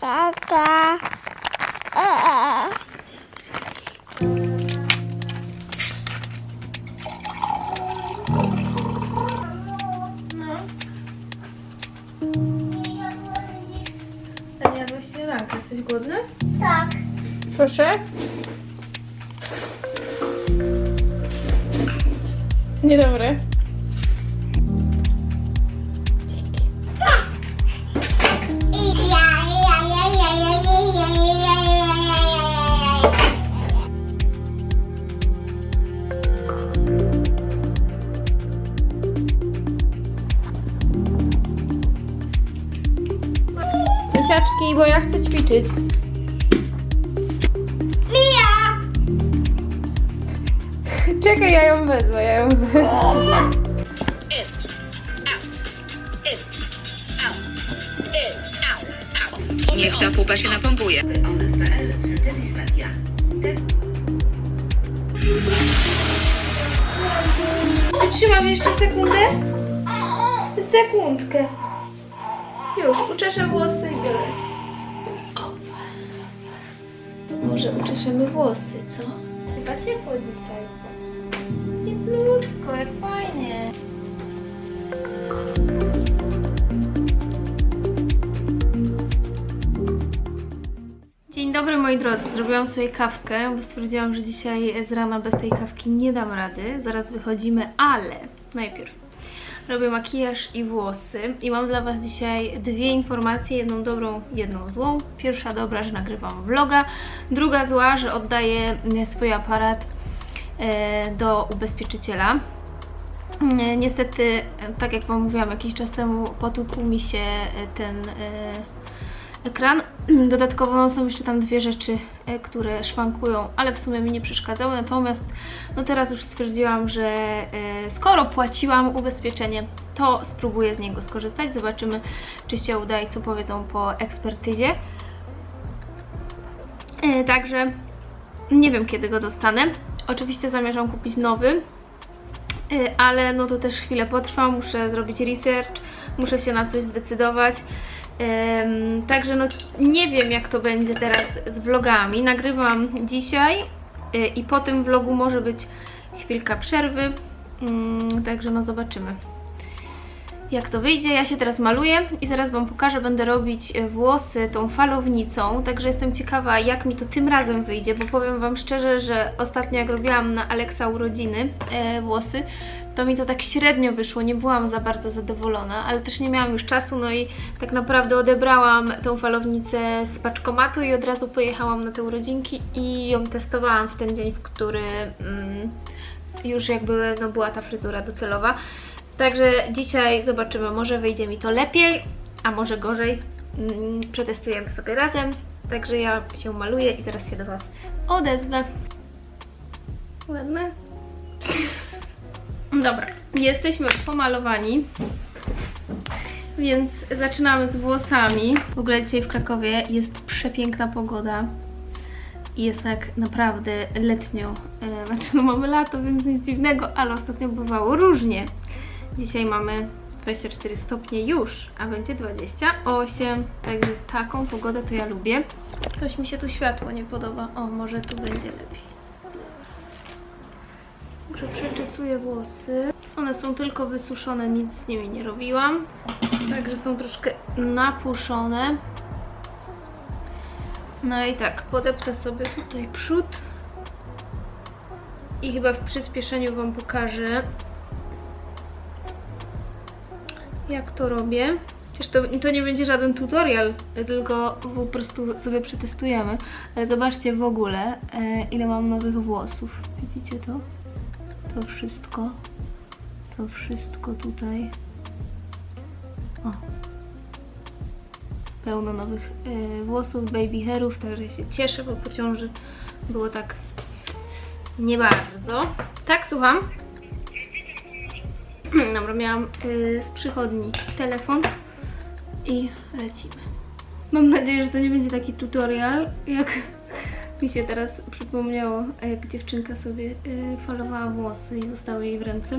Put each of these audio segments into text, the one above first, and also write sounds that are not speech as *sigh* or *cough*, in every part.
Kaka. Eee. A nie jadłeś śniadankę, jesteś głodny? Tak. Proszę. Niedobre. Ja chcę ćwiczyć. Mia! Czekaj, ja ją wezmę, ja ją wezmę. Niech ta pupa się napompuje. Trzymasz jeszcze sekundę? Sekundkę. Już, uczeszę włosy i biorę Może uczeszemy włosy, co? Chyba ciepło dzisiaj. Cieplutko, jak fajnie. Dzień dobry moi drodzy, zrobiłam sobie kawkę, bo stwierdziłam, że dzisiaj z rana bez tej kawki nie dam rady. Zaraz wychodzimy, ale najpierw robię makijaż i włosy i mam dla Was dzisiaj dwie informacje, jedną dobrą, jedną złą. Pierwsza dobra, że nagrywam vloga, druga zła, że oddaję e, swój aparat e, do ubezpieczyciela. E, Niestety, e, tak jak Wam mówiłam jakiś czas temu, potłukł mi się e, ten ekran. *clears throat* Dodatkowo są jeszcze tam dwie rzeczy, e, które szwankują, ale w sumie mi nie przeszkadzały. Natomiast no teraz już stwierdziłam, że e, skoro płaciłam ubezpieczenie, to spróbuję z niego skorzystać. Zobaczymy, czy się uda i co powiedzą po ekspertyzie. E, Także nie wiem, kiedy go dostanę. Oczywiście zamierzam kupić nowy, ale no to też chwilę potrwa, muszę zrobić research, muszę się na coś zdecydować. Ym, także no nie wiem jak to będzie teraz z vlogami. Nagrywam dzisiaj y, i po tym vlogu może być chwilka przerwy. Ym, także no zobaczymy jak to wyjdzie. Ja się teraz maluję i zaraz Wam pokażę, będę robić e, włosy tą falownicą, także jestem ciekawa jak mi to tym razem wyjdzie, bo powiem Wam szczerze, że ostatnio jak robiłam na Alexa urodziny e, włosy, to mi to tak średnio wyszło, nie byłam za bardzo zadowolona, ale też nie miałam już czasu, no i tak naprawdę odebrałam tą falownicę z paczkomatu i od razu pojechałam na te urodzinki i ją testowałam w ten dzień, w który mm, już jakby no, była ta fryzura docelowa. Także dzisiaj zobaczymy, może wyjdzie mi to lepiej, a może gorzej. Mm, Przetestujemy sobie razem. Także ja się maluję i zaraz się do Was odezwę. Ładne? Dobra, jesteśmy pomalowani. Więc zaczynamy z włosami. W ogóle dzisiaj w Krakowie jest przepiękna pogoda. I jest tak naprawdę letnio. E, Znaczy no mamy lato, więc nic dziwnego, ale ostatnio bywało różnie. Dzisiaj mamy 24 stopnie już, a będzie 28. Także taką pogodę to ja lubię. Coś mi się tu światło nie podoba. O, może tu będzie lepiej. Także przeczesuję włosy. One są tylko wysuszone, nic z nimi nie robiłam. Także są troszkę napuszone. No i tak, podepnę sobie tutaj przód. I chyba w przyspieszeniu Wam pokażę, jak to robię. Przecież to, to nie będzie żaden tutorial, tylko po prostu sobie przetestujemy. Ale zobaczcie w ogóle, e, ile mam nowych włosów. Widzicie to? To wszystko. To wszystko tutaj. O. Pełno nowych e, włosów, baby hairów, także się cieszę, bo po ciąży było tak nie bardzo. Tak, słucham? *clears throat* Dobra, miałam y, z przychodni telefon i lecimy. Mam nadzieję, że to nie będzie taki tutorial, jak mi się teraz przypomniało, jak dziewczynka sobie y, falowała włosy i zostały jej w ręce.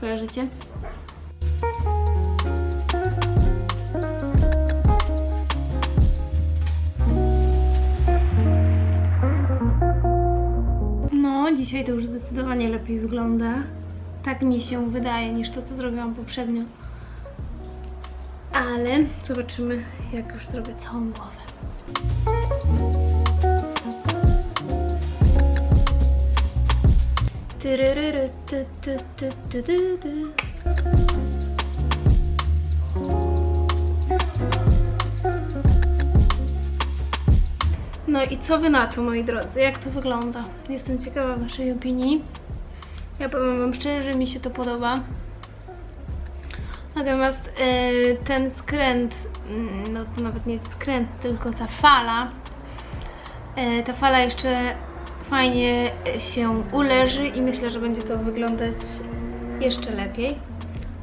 Kojarzycie? No, dzisiaj to już zdecydowanie lepiej wygląda. Tak mi się wydaje, niż to, co zrobiłam poprzednio. Ale zobaczymy, jak już zrobię całą głowę. No i co wy na to, moi drodzy? Jak to wygląda? Jestem ciekawa waszej opinii. Ja powiem wam szczerze, że mi się to podoba. Natomiast e, ten skręt, mm, no to nawet nie jest skręt, tylko ta fala, e, ta fala jeszcze fajnie się uleży i myślę, że będzie to wyglądać jeszcze lepiej.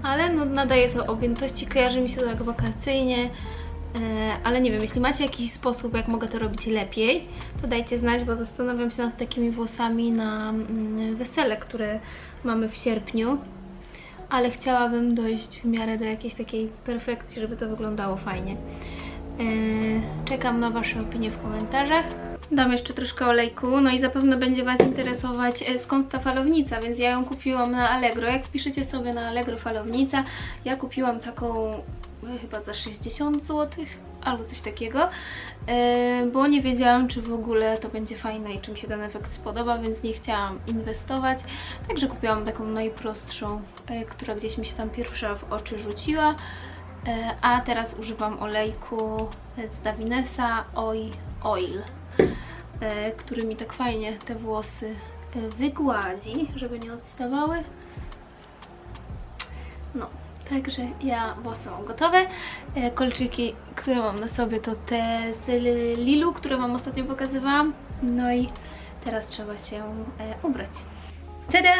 Ale no, nadaje to objętości, kojarzy mi się to jak wakacyjnie, e, ale nie wiem, jeśli macie jakiś sposób, jak mogę to robić lepiej, to dajcie znać, bo zastanawiam się nad takimi włosami na mm, wesele, które mamy w sierpniu ale chciałabym dojść w miarę do jakiejś takiej perfekcji, żeby to wyglądało fajnie. Eee, Czekam na Wasze opinie w komentarzach. Dam jeszcze troszkę olejku, no i zapewne będzie Was interesować e, skąd ta falownica, więc ja ją kupiłam na Allegro. Jak wpiszecie sobie na Allegro falownica, ja kupiłam taką e, chyba za 60 zł albo coś takiego, e, bo nie wiedziałam, czy w ogóle to będzie fajne i czy mi się ten efekt spodoba, więc nie chciałam inwestować. Także kupiłam taką najprostszą, która gdzieś mi się tam pierwsza w oczy rzuciła. A teraz używam olejku z Davinesa Oil, który mi tak fajnie te włosy e, wygładzi, żeby nie odstawały. No, także ja włosy mam gotowe. E, Kolczyki, które mam na sobie to te z Lilu, które Wam ostatnio pokazywałam. No i teraz trzeba się e, ubrać. Tada!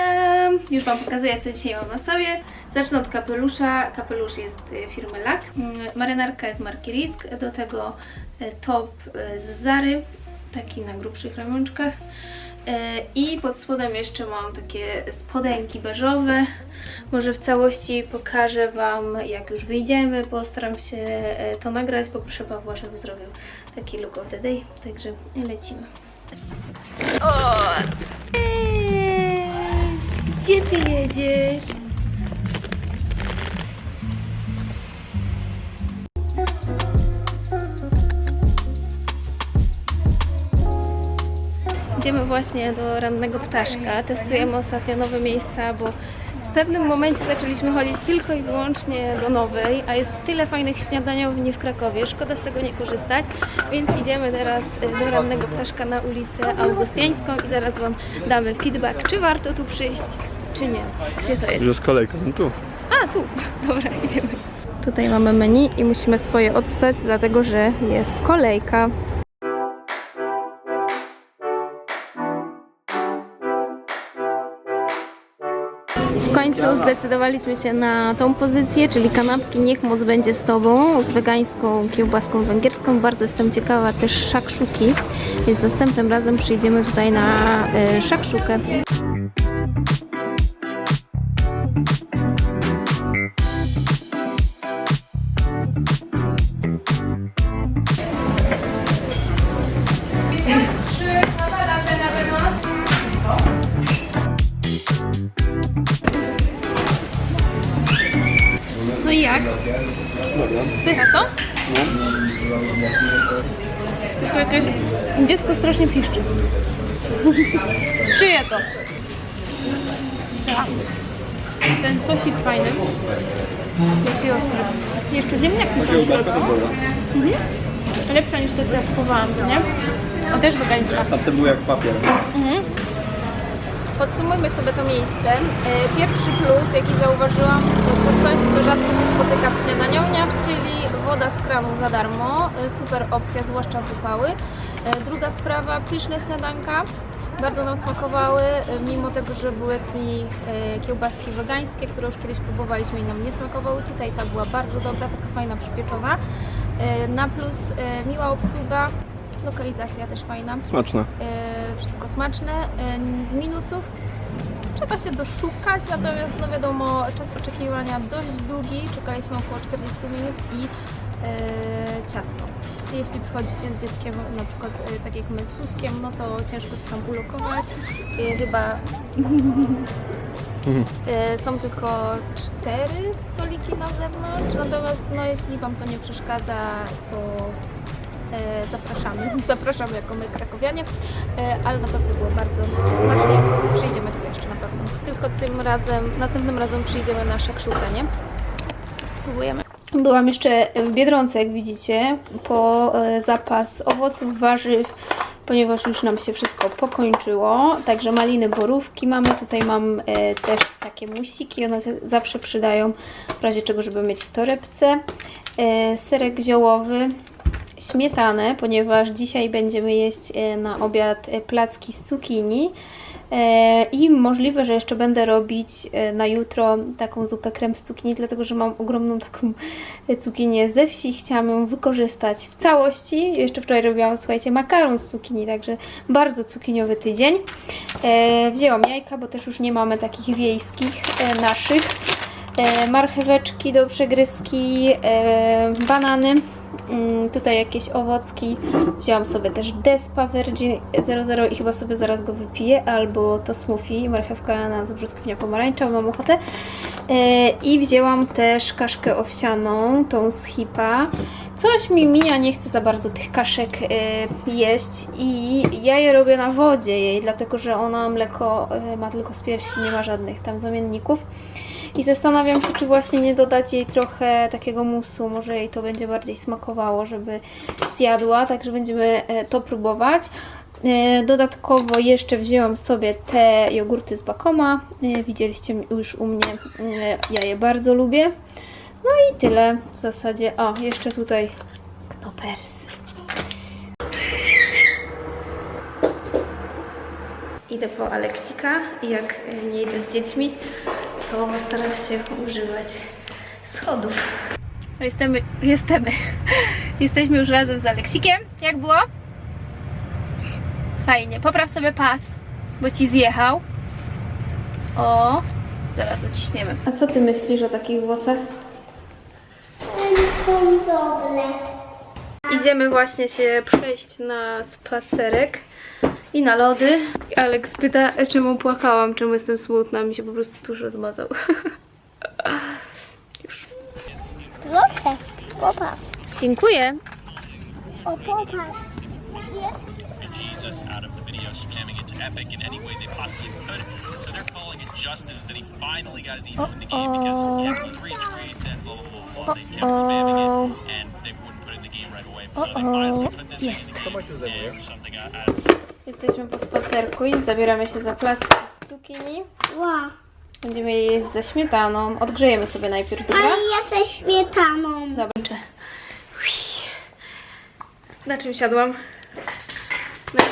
Już Wam pokazuję, co dzisiaj mam na sobie. Zacznę od kapelusza. Kapelusz jest e, firmy LAK. Mm, Marynarka jest marki Risk. Do tego e, top e, z Zary, taki na grubszych ramionczkach. E, I pod spodem jeszcze mam takie spodenki beżowe. Może w całości pokażę Wam, jak już wyjdziemy. Postaram się e, to nagrać. Poproszę Pawła, żeby zrobił taki look of the day. Także lecimy. O! Gdzie ty jedziesz? Idziemy właśnie do rannego ptaszka. Testujemy ostatnio nowe miejsca, bo w pewnym momencie zaczęliśmy chodzić tylko i wyłącznie do nowej, a jest tyle fajnych śniadaniowni w Krakowie. Szkoda z tego nie korzystać, więc idziemy teraz y, do rannego ptaszka na ulicę Augustiańską i zaraz Wam damy feedback, czy warto tu przyjść, czy nie. Gdzie to jest? Że z kolejką, no tu. A, tu. *laughs* Dobra, idziemy. Tutaj mamy menu i musimy swoje odstać, dlatego że jest kolejka. Zdecydowaliśmy się na tą pozycję, czyli kanapki Niech Moc będzie z Tobą z wegańską kiełbaską węgierską. Bardzo jestem ciekawa też szakszuki, więc następnym razem przyjdziemy tutaj na y, szakszukę. Jak? Dobra. Pycha, co? Tylko jakieś dziecko strasznie piszczy. Czyje to? Tak. Ten sosik fajny. Jaki ostry. Jeszcze ziemniaki są w środku. Mhm. Lepsza niż te, co ja kupowałam, nie? A też wegańska. Tamte były jak papier. Mhm. Podsumujmy sobie to miejsce. E, Pierwszy plus, jaki zauważyłam, to coś, co rzadko się spotyka w śniadaniowniach, czyli woda z kranu za darmo. E, Super opcja, zwłaszcza w upały. E, Druga sprawa, pyszne śniadanka. Bardzo nam smakowały, mimo tego, że były w nich kiełbaski wegańskie, które już kiedyś próbowaliśmy i nam nie smakowały. Tutaj ta była bardzo dobra, taka fajna, przypieczona. Na plus miła obsługa, lokalizacja też fajna. Smaczne. Wszystko smaczne. E, z minusów, trzeba się doszukać, natomiast no wiadomo, czas oczekiwania dość długi, czekaliśmy około 40 minut i e, ciasno. Jeśli przychodzicie z dzieckiem, na przykład e, tak jak my z wózkiem, no to ciężko się tam ulokować. Chyba Są tylko cztery stoliki na zewnątrz, natomiast no, jeśli Wam to nie przeszkadza, to zapraszamy. *laughs* Zapraszamy jako my krakowianie, e, ale naprawdę było bardzo smacznie. Przyjdziemy tu jeszcze na pewno. Tylko tym razem, następnym razem przyjdziemy na szakszurę, nie? Spróbujemy. Byłam jeszcze w Biedronce, jak widzicie, po e, zapas owoców, warzyw, ponieważ już nam się wszystko pokończyło. Także maliny, borówki mamy. Tutaj mam e, też takie musiki, one zawsze przydają w razie czego, żeby mieć w torebce. E, serek ziołowy, śmietanę, ponieważ dzisiaj będziemy jeść e, na obiad e, placki z cukinii. E, I możliwe, że jeszcze będę robić na jutro taką zupę krem z cukinii, dlatego że mam ogromną taką cukinię ze wsi. Chciałam ją wykorzystać w całości. Jeszcze wczoraj robiłam, słuchajcie, makaron z cukinii, także bardzo cukiniowy tydzień. Wzięłam jajka, bo też już nie mamy takich wiejskich naszych. Marcheweczki do przegryzki, banany. Mm, Tutaj jakieś owocki. Wzięłam sobie też Despa Virgin 00 i chyba sobie zaraz go wypiję, albo to smoothie, marchewka na brzoskwinia pomarańcza, mam ochotę. E, I wzięłam też kaszkę owsianą, tą z hipa. Coś mi mija, nie chcę za bardzo tych kaszek e, jeść i ja je robię na wodzie jej, dlatego że ona mleko e, ma tylko z piersi, nie ma żadnych tam zamienników. I zastanawiam się, czy właśnie nie dodać jej trochę takiego musu, może jej to będzie bardziej smakowało, żeby zjadła, także będziemy e, to próbować. E, Dodatkowo jeszcze wzięłam sobie te jogurty z Bakoma. E, Widzieliście już u mnie, ja je bardzo lubię. No i tyle w zasadzie. O, jeszcze tutaj knopersy. Idę po Aleksika i jak nie idę z dziećmi, to staram się używać schodów. Jesteśmy, jesteśmy, jesteśmy już razem z Aleksikiem. Jak było? Fajnie. Popraw sobie pas, bo ci zjechał. O, zaraz dociśniemy. A co ty myślisz o takich włosach? One są dobre. Idziemy właśnie się przejść na spacerek i na lody. Aleks pyta, czemu płakałam, czemu jestem smutna. Mi się po prostu tuż rozmazał. *laughs* Już. Proszę, popatrz. Dziękuję. O, popatrz. Jesus out of the video, spamming it to Epic in any way they possibly could. So they're calling it justice that he finally got his email in the game because he had those retweets and blah blah blah blah. They kept spamming it and they wouldn't put it in the game right away. So they finally put this Yes. in the game and something out of Jesteśmy po spacerku i zabieramy się za placki z cukinii. Wow. Będziemy je jeść ze śmietaną. Odgrzejemy sobie najpierw, dobra? Ale ja ze śmietaną. Dobrze. Na czym siadłam? Na...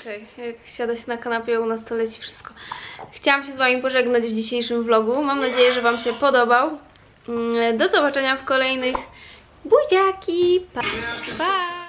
Okej, jak siada się na kanapie, u nas to leci wszystko. Chciałam się z Wami pożegnać w dzisiejszym vlogu. Mam nadzieję, że Wam się podobał. Mm, Do zobaczenia w kolejnych buziaki. Pa! pa.